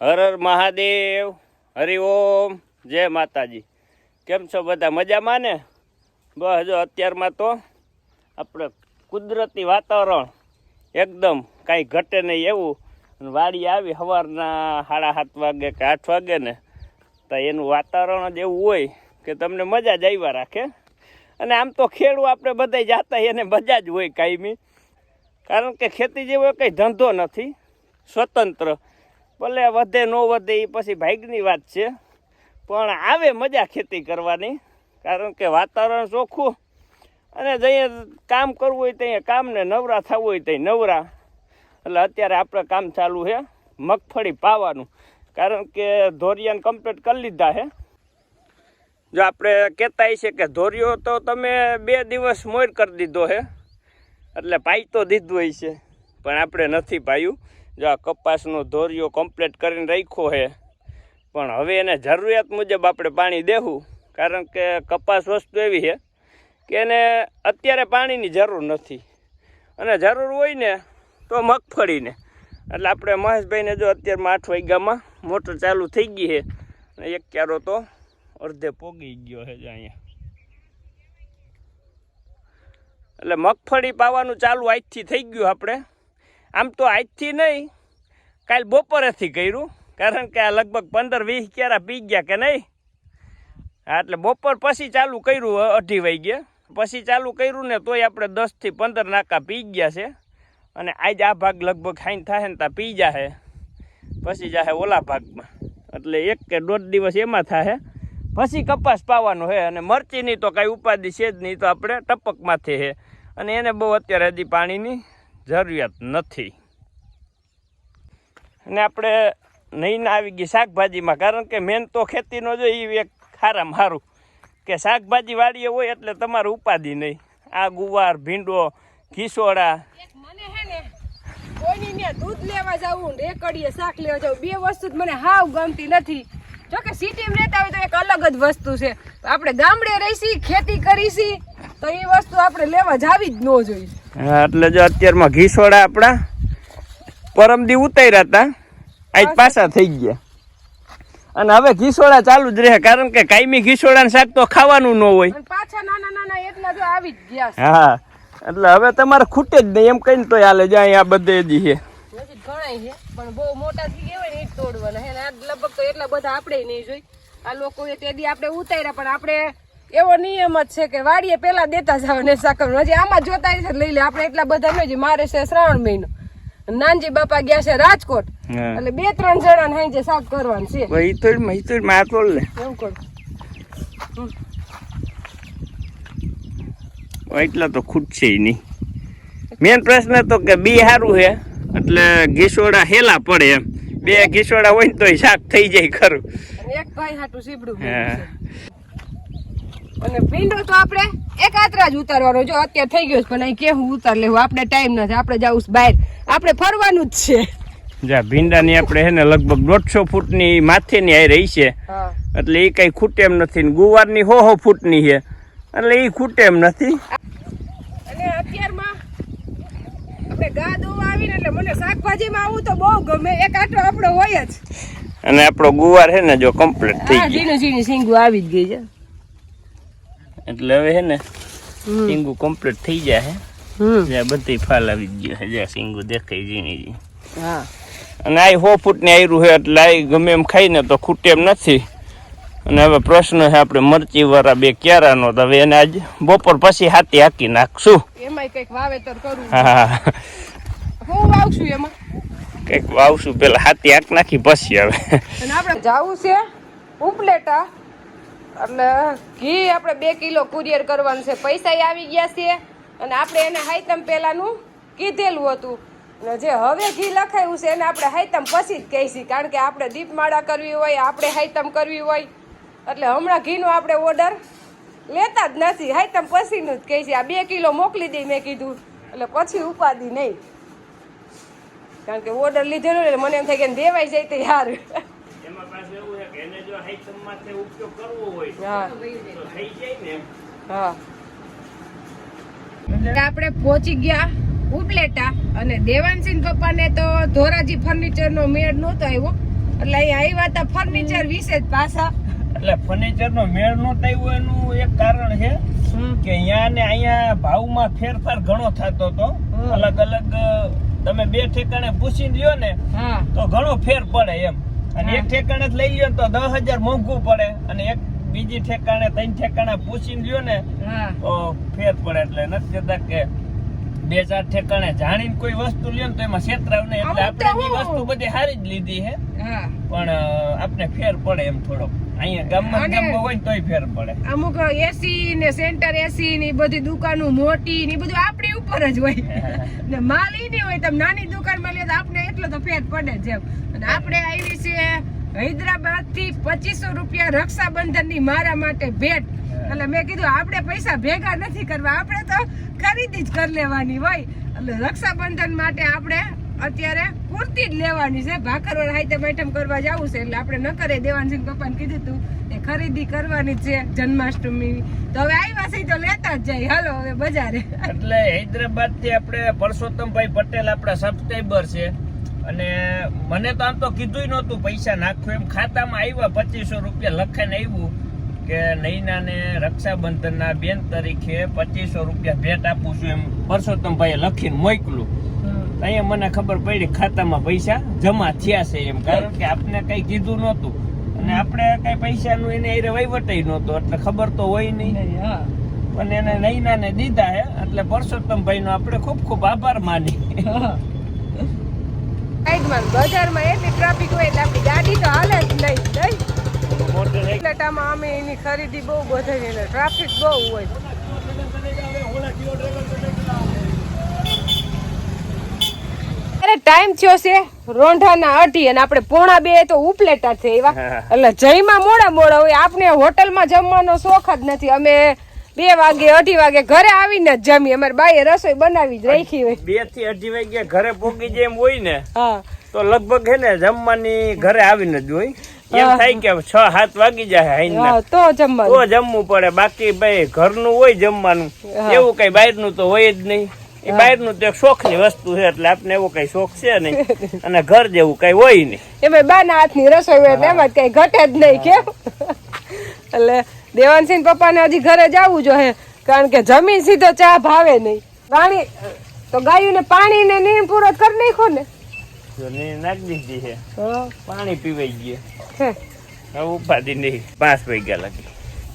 હર હર મહાદેવ હરિઓમ જય માતાજી. કેમ છો બધા? મજામાં ને? બસ જો અત્યારમાં તો આપણે કુદરતી વાતાવરણ એકદમ કાંઈ ઘટે નહીં એવું. વાડી આવી સવારના સાડા સાત વાગે કે આઠ વાગે ને, તો એનું વાતાવરણ જ એવું હોય કે તમને મજા જ આવ્યા રાખે. અને આમ તો ખેડૂ આપણે બધા જાતા એને મજા જ હોય કાયમી. કારણ કે ખેતી જેવો કંઈ ધંધો નથી. સ્વતંત્ર ભલે વધે, ન વધે એ પછી ભાગની વાત છે. પણ આવે મજા ખેતી કરવાની, કારણ કે વાતાવરણ ચોખ્ખું. અને જઈએ કામ કરવું હોય ત્યાં કામને નવરા થવું હોય ત્યાં નવરા. એટલે અત્યારે આપણે કામ ચાલુ છે, મગફળી પાવાનું. કારણ કે ધોરિયાને કમ્પ્લીટ કરી લીધા છે. જો આપણે કહેતા છે કે ધોરિયો તો તમે બે દિવસ મોર કરી દીધો છે. એટલે પાઈ તો દીધું હોય છે. પણ આપણે નથી પાયું જો આ કપાસનો ધોરિયો કમ્પ્લીટ કરીને રાખ્યો છે. પણ હવે એને જરૂરિયાત મુજબ આપણે પાણી દેવું. કારણ કે કપાસ વસ્તુ એવી છે કે એને અત્યારે પાણીની જરૂર નથી. અને જરૂર હોય ને તો મગફળીને. એટલે આપણે મહેશભાઈને જો અત્યારમાં આઠ વાગ્યામાં મોટર ચાલુ થઈ ગઈ છે. અને એક ક્યારો તો અડધે પોગી ગયો છે અહીંયા. એટલે મગફળી પાવાનું ચાલુ આજથી થઈ ગયું આપણે. આમ તો આજથી નહીં, કાલ બપોરેથી કર્યું, કારણ કે આ લગભગ પંદર વીસ ક્યારા પી ગયા કે નહીં. હા, એટલે બપોર પછી ચાલુ કર્યું અઢી વાગ્યા. પછી ચાલુ કર્યું ને તોય આપણે દસથી પંદર નાકા પી ગયા છે. અને આજ આ ભાગ લગભગ ખાઈને થાય ને ત્યાં પી જાહે. પછી જાહે ઓલા ભાગમાં. એટલે એક કે દોઢ દિવસ એમાં થાય પછી કપાસ પાવાનો છે અને મરચીની તો કાંઈ ઉપાધિ છે જ નહીં, તો આપણે ટપકમાંથી હે. અને એને બહુ અત્યારે હજી પાણીની જરૂરિયાત નથી. અને આપણે નહીં આવી ગઈ શાકભાજીમાં, કારણ કે મેન તો ખેતીનો જો એ એક ખારામાં સારું કે શાકભાજી વાડીએ હોય એટલે તમારે ઉપાધિ નહીં. આ ગુવાર, ભીંડો ને, કોઈની દૂધ લેવા જવું રેકડીએ શાક લેવા જવું બે વસ્તુ મને હાવ ગમતી નથી. જો કે સિટીમાં રહેતા હોય તો એક અલગ જ વસ્તુ છે. આપણે ગામડે રહીશી, ખેતી કરીશી તો એ વસ્તુ આપણે લેવા જાવી જ ન જોઈએ. હા એટલે જો અત્યારમાં ઘીસોડા આપણા પરમદી ઉતાર્યા હતા આજ પાછા થઈ ગયા. અને હવે ઘીસોડા ચાલુ જ રહે કારણ કે કાયમી ઘીસોડાનું શાક તો ખાવાનું ન હોય. પાછા નાના નાના એટલા જો આવી જ ગયા હા એટલે હવે તમારે ખૂટે જ નહીં એમ કહીને તો હાલે જાય આ બધે જ છે. પણ બહુ મોટા થઈ ગયા હોય ને એ તોડવાના લગભગ તો એટલા બધા આપણે નહીં જોઈ. આ લોકોએ તે દી આપણે ઉતાર્યા પણ આપણે એવો નિયમ જ છે કે વાડીએ પેલા દેતા જાવ ને સાકર હજી આમાં જોતા છે લઈ લે. આપણે એટલા બધા નહીં મારે છે શ્રાવણ મહિનો. નાનજી બાપા ગયા છે રાજકોટ. એટલે બે ત્રણ જણા ને જે શાક કરવાનું છે. ભાઈ તો ઈ તો માં તોડ લે. એવું કર. એટલા તો ખૂટશે નહીં. મેન પ્રશ્ન તો કે બી સારું છે એટલે ઘીસોડા હેલા પડે એમ. બે ઘીસોડા હોય ને તોય શાક થઈ જાય ખરું. એક ભાઈ હાટું સીબડું હા. અને ભીંડો તો આપણે એક આતરા જ ઉતારવાનો. જો અત્યારે થઈ ગયો છે પણ અહીં કેવું ઉતાર લેવું? આપણે ટાઈમ નથી આપણે જવું બહાર. આપણે ફરવાનું જ છે. જા ભીંડાની આપણે હે ને લગભગ દોઢસો ફૂટની માથેની આ રહી છે. એટલે એ કઈ ખૂટે એમ નથી. ને ગુવારની હો હો ફૂટની છે. એટલે એ ખૂટે એમ નથી. અને અત્યારમાં આપણે ગા દોવા આવીને એટલે મને શાકભાજીમાં આવું તો બહુ ગમે. એક આટો આપણો હોય જ. અને આપણો ગુવાર છે ને જો કમ્પ્લીટ થઈ ગયો. ઝીણું ઝીણી સિંગું આવી જ ગઈ છે. એટલે હવે છે ને સિંગુ કમ્પ્લીટ થઈ જાય હમ. જ્યાં બધી ફાલ આવી ગયો છે જ્યાં સિંગુ દેખાય જીણી જી હા. અને આ સો ફૂટની આયરું છે એટલે આ ગમે એમ ખાઈને તો ખૂટે એમ નથી. અને હવે પ્રશ્ન છે આપણે મરચી વાળા બે ક્યારાનો તો હવે એને આજ બપોર પછી હાથી હાકી નાખશું. એમાંય કંઈક વાવેતર કરું. હા હું વાવશું એમાં? કંઈક વાવશું પેલા હાથી હાક નાખી પછી હવે. આપણે જવું છે ઉપલેટા. એટલે ઘી આપણે બે કિલો કુરિયર કરવાનું છે. પૈસા આવી ગયા છે અને આપણે એને હાઈતમ પહેલાંનું કીધેલું હતું. અને જે હવે ઘી લખાયું છે એને આપણે હાઈતમ પછી જ કહીશી કારણ કે આપણે દીપમાળા કરવી હોય, આપણે હાઈતમ કરવી હોય. એટલે હમણાં ઘીનો આપણે ઓર્ડર લેતા જ નથી. હાઈતમ પછીનું જ કહીશી આ બે કિલો મોકલી દઈ મેં કીધું. એટલે પછી ઉપાદી નહીં. કારણ કે ઓર્ડર લીધેલો એટલે મને એમ થાય કે દેવાઈ જાય તો યાર. એમાં એવું છે કે એને જો હાઈતમમાંથી ઉપયોગ કરવો હોય હા. તો થઈ જાય ને હા. આપણે પહોંચી ગયા ઉપલેટા અને દેવાનસિંહ પપ્પાને તો ધોરાજી ફર્નિચર નો મેળ નહોતો આવ્યો. એટલે અહીંયા આવ્યા હતા ફર્નિચર વિશે જ પાછા. એટલે ફર્નિચર નો મેળ નો આવ્યો એનું એક કારણ છે કે અહીંયા ને અહીંયા ભાવમાં ફેરફાર ઘણો થતો હતો. અલગ અલગ તમે બે ઠેકાણે પૂછી લ્યો ને હા. તો ઘણો ફેર પડે એમ. અને એક ઠેકાણે જ લઈ લ્યો ને તો દસ હજાર મોંઘું પડે. અને એક બીજી ઠેકાણે ત્રણ ઠેકાણે પૂછીને લ્યો ને તો ફેર પડે. એટલે નથી કહેતા કે બે ચાર ઠેકાણે જાણીને કોઈ વસ્તુ લ્યો ને તો એમાં છેતરાવ નહીં એટલે આપણે વસ્તુ બધી સારી જ લીધી છે. પણ આપણે ફેર પડે એમ થોડોક. અહીંયા ગામમાં ગામમાં હોય તોય ફેર પડે. અમુક એસી ને સેન્ટર એસી ની બધી દુકાનો મોટી ને બધું આપણી ઉપર જ હોય. ને માલ ઈ નહીં હોય તમે નાની દુકાનમાં લે તો આપણે એટલો તો ફેર પડે જ એમ. અને આપણે આવી છે હૈદરાબાદથી પચીસો રૂપિયા રક્ષાબંધનની મારા માટે ભેટ. એટલે મેં કીધું આપણે પૈસા ભેગા નથી કરવા આપણે તો ખરીદી જ કરી લેવાની હોય. એટલે રક્ષાબંધન માટે આપણે અત્યારે કુર્તી જ લેવાની છે. ભાખરવડ હાઈતમ આઈટમ કરવા જવું છે એટલે આપણે ન કરે છે પપ્પાને કીધું તું એ ખરીદી કરવાની છે જન્માષ્ટમી. તો હવે આવ્યા છે તો લેતા જ જાય. હાલો, હવે બજારે. એટલે હૈદરાબાદથી આપણે પરસોત્તમભાઈ પટેલ આપણા સબસ્ક્રાઈબર છે. અને મને તો આમ તો કીધું નહોતું, પૈસા નાખ્યો એમ. ખાતામાં આવ્યા પચીસો રૂપિયા લખાઈને આવ્યું કે નૈનાને રક્ષાબંધનના બેન તરીકે પચીસો રૂપિયા ભેટ આપું છું એમ પરસોત્તમભાઈએ લખીને મોકલું. અહીંયા મને ખબર પડી ખાતામાં પૈસા જમા થયા છે એમ કારણ કે આપને કઈ કીધું નહોતું. અને આપણે કઈ પૈસાનું એને એ વહીવટય નહોતો એટલે ખબર તો હોય નહીં. હા. પણ એને નૈનાને દીધા હે એટલે પરસોત્તમભાઈ નો આપણે ખૂબ ખૂબ આભાર માની. બજારમાં એટલી ટ્રાફિક હોય એટલે આપણી ગાડી તો હાલે જ નહીં નહીં. એટલામાં અમે એની ખરીદી બહુ બધાની એટલે ટ્રાફિક બહુ હોય. અરે ટાઈમ થયો છે રોંઢાના અઢી અને આપણે પોણા બે તો ઉપલેટા છે એવા. એટલે જઈમાં મોડા મોડા હોય આપણે હોટલમાં જમવાનો શોખ જ નથી. અમે બે વાગે અઢી વાગે ઘરે આવીને જ જમીએ. અમારે બાઈએ રસોઈ બનાવી જ રાખી હોય. બેથી અઢી વાગ્યા ઘરે પોગી જેમ હોય ને હા. તો લગભગ હે ને જમવાની ઘરે આવીને જ હોય. એમ થાય કે છ સાત વાગી જાય તો જમવાનું. તો જમવું પડે. બાકી ભાઈ ઘરનું હોય જમવાનું. એવું કઈ બહારનું તો હોય જ નહીં. એ બહારનું તો એક શોખની વસ્તુ છે એટલે આપને એવો કઈ શોખ છે નહીં. અને ઘર જેવું કઈ હોય નહીં. એમાં બાના હાથની રસોઈ હોય એમાં કઈ ઘટે જ નહીં કેમ? એટલે દેવાનસિંહ પપ્પાને હજી ઘરે જવું જોઈએ કારણ કે જમીન સીધો ચા ભાવે નહીં. પાણી તો ગાયુંને પાણી ને નીણ પૂરો કરી નાખો ને? નાખી દીધી છે. પાણી પીવાઈ ગયા. હવે ઉપાધિ નહીં. પાંચ વાગ્યા લાગી.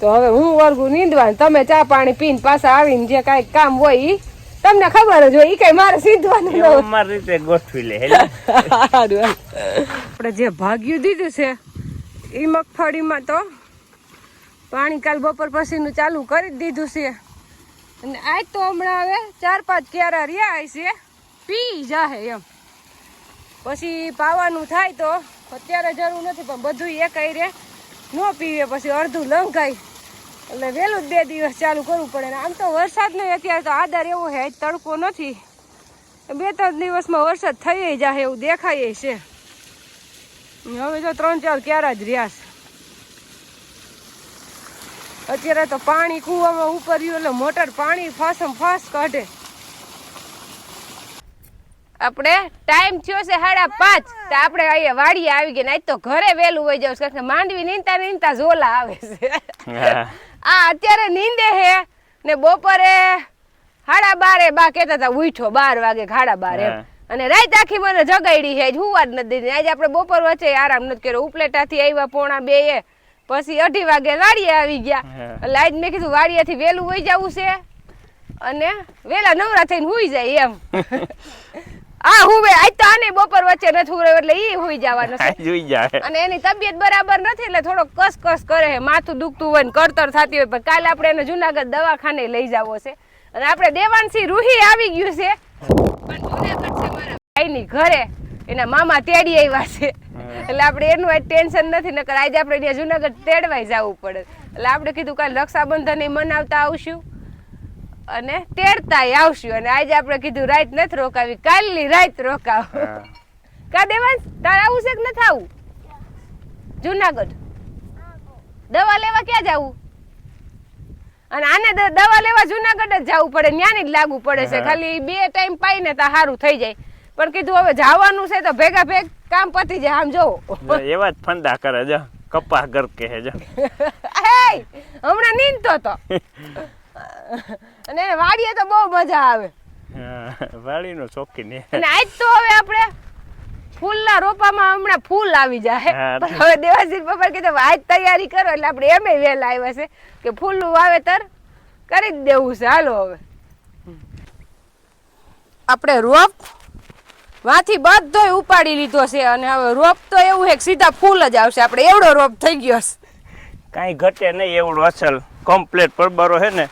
તો હવે હું વર્ગું નીંદવાનું તમે ચા પાણી પીને પાછા આવીને જે કાંઈ કામ હોય તમને ખબર જ હોય ઈ કઈ મારે સીધવાનું ન અમારી રીતે ગોઠવી લે. આપણે જે ભાગ્યું દીધું છે એ મગફળીમાં તો પાણી કાલ બપોર પછીનું ચાલુ કરી દીધું છે. અને આજ તો હમણાં હવે ચાર પાંચ ક્યારા રહ્યા છે પી જાહે એમ. પછી પાવાનું થાય તો અત્યારે જરૂર નથી પણ બધું એક રે ન પીવે પછી અડધું લંઘાય. એટલે વહેલું જ બે દિવસ ચાલુ કરવું પડે ને. આમ તો વરસાદ નહીં અત્યારે તો આધાર એવો છે તડકો નથી. બે ત્રણ દિવસમાં વરસાદ થઈ જાય એવું દેખાય છે. હવે તો ત્રણ ચાર ક્યારે જ રહ્યા છે. અત્યારે તો પાણી કૂવામાં ઉપર્યું એટલે મોટર પાણી ફાસમ ફાસ કાઢે. આપણે ટાઈમ થયો છે સાડા પાંચ તો આપણે અહીંયા વાડીએ આવી ગયા આજ તો ઘરે વહેલું હોય જવું કારણ કે માંડવી નીંદતા નીંદતા ઝોલા આવે છે. આ અત્યારે નીંદે હે ને બપોરે હાડા બારે બા કહેતા હતા ઉઠો બાર વાગે સાડા બારે. અને રાત આખી મને જગાડી હે હુવા જ નથી આજે આપણે બપોર વચ્ચે આરામ નથી કર્યો. ઉપલેટાથી આવ્યા પોણા બે એ. પછી અઢી વાગે વાડીએ આવી ગયા. એટલે આજ મેં કીધું વાડીએથી વહેલું હોઈ જવું છે. અને વેલા નવરા થઈને હુઈ જાય એમ. આ હુવે આજ તો આને બપોર વચ્ચે નથી થુરે એટલે ઈ હુઈ જવાનો છે. જોઈ જાય. અને એની તબિયત બરાબર નથી એટલે થોડો કસ કસ કરે છે માથું દુખતું હોય ને કરતર થતી હોય પણ કાલ આપણે એને જુનાગઢ દવાખાને લઈ જાવો છે. અને આપણે દેવાંશી રૂહી આવી ગયું છે. પણ જુનાગઢ છે મારા ભાઈની ઘરે. એના મામા તેડી આવ્યા છે. એટલે આપણે એનું આજ ટેન્શન નથી નકર આજે આપણે ત્યાં જુનાગઢ તેડવાય જવું પડે. એટલે આપણે કીધું કાલે રક્ષાબંધન મનાવતા આવશું. અને તેડતાય આવશું. અને આજે આપણે કીધું રાત નથી રોકાવી કાલની રાત રોકાવ. કા દેવાંશ તારે આવું છે કે નથી આવું? જુનાગઢ. દવા લેવા ક્યાં જવું? અને આને દવા લેવા જુનાગઢ જ જવું પડે ન્યાની જ લાગુ પડે છે. ખાલી બે ટાઈમ પાઈને તો સારું થઈ જાય. પણ કીધું હવે જવાનું છે તો ભેગા ભેગ કામ પતી જાય. આમ જોવો જો એવા જ ફંદા કરે જો. કપા ગર જો. હે હમણાં નીંદતો તો. અને વાડીએ તો બહુ મજા આવે. વાડીનો શોખીન. અને આજ તો હવે આપણે ફૂલના રોપામાં હમણાં ફૂલ આવી જાય પણ હવે દેવાસિંહ પપ્પા કીધું આજ તૈયારી કરો એટલે આપણે એમે વહેલા આવ્યા છે કે ફૂલનું વાવેતર કરી જ દેવું છે. હાલો હવે. આપણે રોપ વાથી બધોય ઉપાડી લીધો છે અને હવે રોપ તો એવું છે કે સીધા ફૂલ જ આવશે. આપણે એવડો રોપ થઈ ગયો છે. કાંઈ ઘટે નહીં એવડો અસલ કમ્પ્લેટ પરબારો છે ના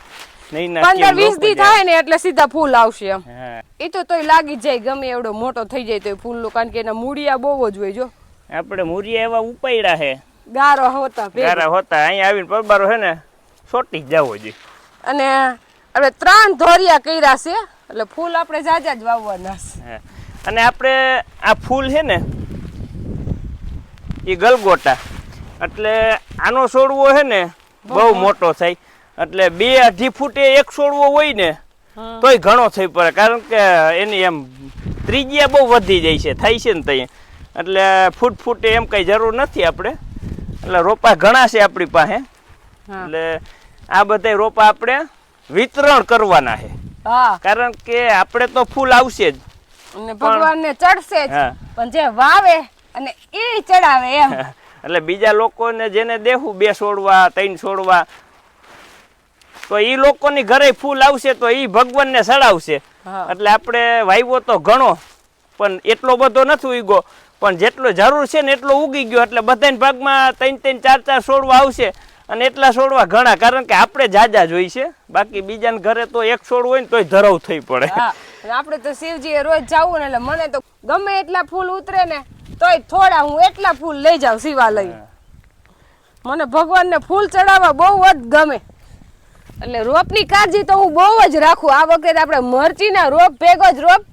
પંદર વીસ દી થાય ને એટલે સીધા ફૂલ આવશે એમ. એ તો તોય લાગી જાય ગમે એવડો મોટો થઈ જાય તો ફૂલનું કારણ કે એના મૂળિયા બહુ જ હોય જો. આપણે મૂળિયા એવા ઉપાયડા હે ગારો હોતા ગારા હોતા અહીં આવીને પરબારો હે ને છોટી જાવો જોઈએ અને આપણે ત્રણ ધોરિયા કર્યા છે એટલે ફૂલ આપણે જાજા જ વાવવાના છે. અને આપણે આ ફૂલ છે ને એ ગલગોટા. એટલે આનો છોડવો છે ને બહુ મોટો થાય. એટલે બે અઢી ફૂટે એક છોડવો હોય ને તોય ઘણો થઈ પડે. કારણ કે એની એમ ત્રિજ્યા બહુ વધી જાય છે થાય છે ને ત્યાં એટલે ફૂટ ફૂટે એમ કઈ જરૂર નથી આપણે. એટલે રોપા ઘણા છે આપણી પાસે. એટલે આ બધા રોપા આપણે વિતરણ કરવાના છે. કારણ કે આપણે તો ફૂલ આવશે જ. ભગવાનને ચડશે જ. પણ જે વાવે અને એ ચડાવે એમ. એટલે બીજા લોકોને જેને દેવું બે છોડવા ત્રણ છોડવા તો એ લોકોની ઘરે ફૂલ આવશે તો એ ભગવાનને ચડાવશે એટલે આપણે વાવ્યો તો ઘણો પણ એટલો બધો નથી ઉગ્યો. પણ જેટલો જરૂર છે ને એટલો ઉગી ગયો એટલે બધાના ભાગમાં ત્રણ ત્રણ ચાર ચાર છોડવા આવશે. અને એટલા છોડવા ઘણા કારણ કે આપણે જાજા જોઈ છે. બાકી બીજાને ઘરે તો એક છોડ હોય ને તોય ધરવ થઈ પડે. આપણે તો શિવજીએ રોજ જવું ને એટલે મને તો ગમે એટલા ફૂલ ઉતરે ને તોય થોડા હું એટલા ફૂલ લઈ જાઉં શિવાલય. મને ભગવાનને ફૂલ ચડાવવા બહુ જ ગમે. એટલે રોપની કાળજી તો હું બહુ જ રાખું. આ વખતે આપણે મરચીના રોપ ભેગો જ રોપ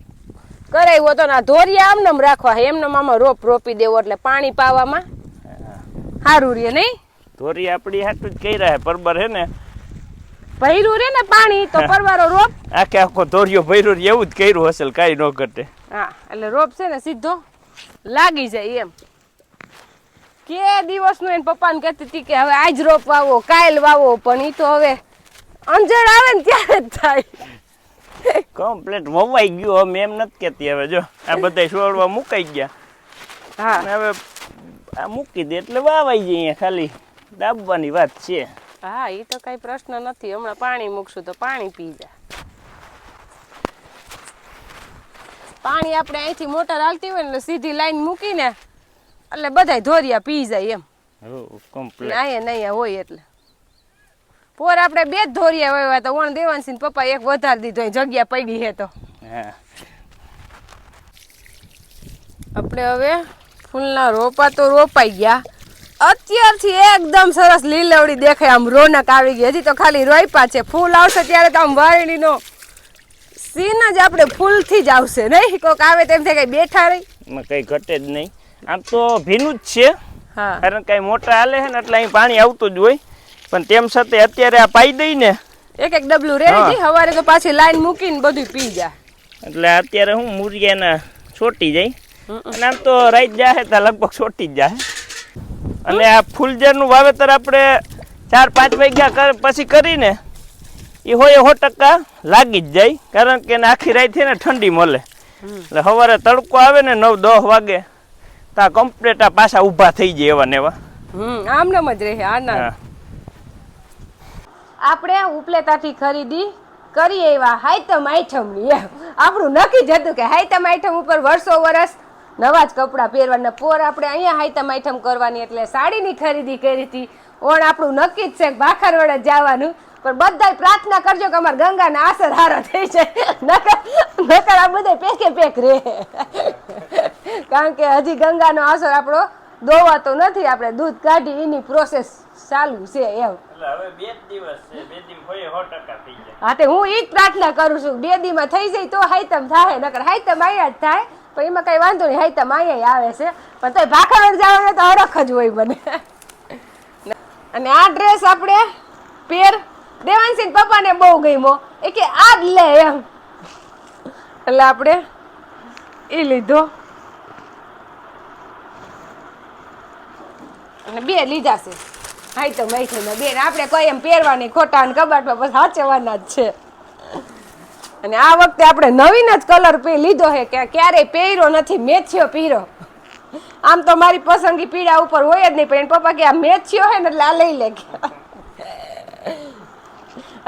કરાવ્યો હતો ના ધોરિયા આમનેમ રાખવા એમને આમાં રોપ રોપી દેવો એટલે પાણી પાવામાં સારું રે નહીં? ધોરી આપણી હાટું જ કર્યા હે. પરબર હે ને. ભર્યું રે ને પાણી તો પરવારો રોપ? આખે આખો ધોરિયો ભૈરું રે એવું જ કર્યું હશે કાંઈ ન ઘટે. હા એટલે રોપ છે ને સીધો લાગી જાય એમ. કે દિવસનું એને પપ્પાને કહેતી હતી કે હવે આજ રોપ વાવો કાલ વાવો પણ ઈ તો હવે અંજળ આવે ને ત્યારે જ થાય. કમ્પ્લેટ વવાઈ ગયો. અમે એમ નથી કહેતી હવે. જો આ બધા છોડવા મુકાઈ ગયા. હા. હવે આ મૂકી દે એટલે વાવાઈ જાય ખાલી. દાબવાની વાત છે. હા એ તો કઈ પ્રશ્ન નથી. હમણાં પાણી મૂકશું તો પાણી પી જા. પાણી આપણે અહીંથી મોટર હાલતી હોય ને સીધી લાઈન મૂકીને એટલે બધાય ધોરિયા પી જાય એમ. કમ્પ્લીટ નાયે નહીં હોય એટલે. પોર આપણે બે જ ધોરિયા વાવ્યા તો વણ દેવાંશી સિંહ પપ્પા એક વધારી દીધો. જગ્યા પડી હે તો. આપણે હવે ફૂલના રોપા તો રોપાઈ ગયા. અત્યારથી એકદમ સરસ લીલવડી દેખાય. આમ રોનક આવી ગઈ. હજી તો ખાલી રોપ્યા છે. ફૂલ આવશે ત્યારે તો આમ વારણીનો સીન જ આપણે ફૂલથી જ આવશે. નહીં? કોક આવે તેમ થાય કઈ બેઠા રહી. કંઈ ઘટે જ નહીં. આમ તો ભીનું જ છે. હા. કારણ કે મોટા હાલે છે ને એટલે અહીં પાણી આવતું જ હોય. પણ તેમ છતાં અત્યારે આ પાઈ દઈ ને. એક એક ડબલું રેડી. સવારે તો પાછી લાઈન મૂકીને બધું પી જાય એટલે અત્યારે હું મુરિયાના છોટી જાય અને આમ તો રાઈ જાય તો લગભગ છોટી જ જાય અને આ ફૂલઝરનું વાવેતર આપણે ચાર પાંચ વાગ્યા કર પછી કરીને એ હોય સો ટકા લાગી જ જાય. કારણ કે આખી રાઈ થઈને ને ઠંડી મળે. એટલે સવારે તડકો આવે ને નવ દસ વાગે તો આ કમ્પ્લેટ આ પાછા ઊભા થઈ જાય એવા ને એવા. આમ જ રહે આના. આપણે ઉપલેતાથી ખરીદી કરી એવા હાઈતમ આઈટમની એમ. આપણું નક્કી જ હતું કે હાઈતમ આઈઠમ ઉપર વર્ષો વર્ષ નવા જ કપડાં પહેરવાના પોર આપણે અહીંયા હાઈતમ આઈટમ કરવાની એટલે સાડીની ખરીદી કરી હતી. ઓણ આપણું નક્કી જ છે ભાખર ભાખરવડે જવાનું. પણ બધા પ્રાર્થના કરજો કે અમારા ગંગાના આસર હારો થઈ જાય. નકર નકર આ બધા પેકે પેક રહે. કારણ કે હજી ગંગાનો આસર આપણો દોવાતો નથી. આપણે દૂધ કાઢી, એની પ્રોસેસ ચાલુ છે એમ. એટલે હવે બે હા, તે હું ઈ પ્રાર્થના કરું છું. બે દીમાં થઈ જાય તો હાઈતમ થાય, નકર હાઈતમ અહીંયા જ થાય. એમાં કઈ વાંધો નહીં, હાઈતમ અહીંયા આવે છે. પણ તોય ભાખરવડ જવાનું તો હરખ જ હોય મને. અને આ ડ્રેસ આપણે પેર દેવાંશી પપ્પાને બહુ ગમ્યો. એ કે આ જ લે એમ. એટલે આપણે એ લીધો. અને બે લીધા છે. હાઈ તો મેં છે બેન. આપણે કોઈ એમ પહેરવાની ખોટા અને કબાટમાં બસ સાચવવાના જ છે. અને આ વખતે આપણે નવીન જ કલર લીધો છે કે ક્યારેય પહેર્યો નથી મેથ્યો પીરો આમ તો મારી પસંદગી પીળા ઉપર હોય જ નહીં, પણ પપ્પા કે આ મેથ્યો હે ને એટલે આ લઈ લે.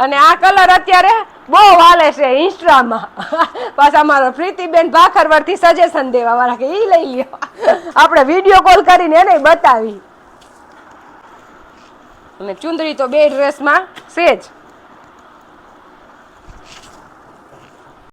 અને આ કલર અત્યારે બહુ હાલે છે ઇન્સ્ટામાં. પાછા મારો પ્રીતિબેન ભાખરવરથી સજેશન દેવા વાળા કે એ લઈ લ્યો. આપણે વીડિયો કોલ કરીને એને બતાવી. અને ચુંદડી તો બે ડ્રેસમાં છે જ.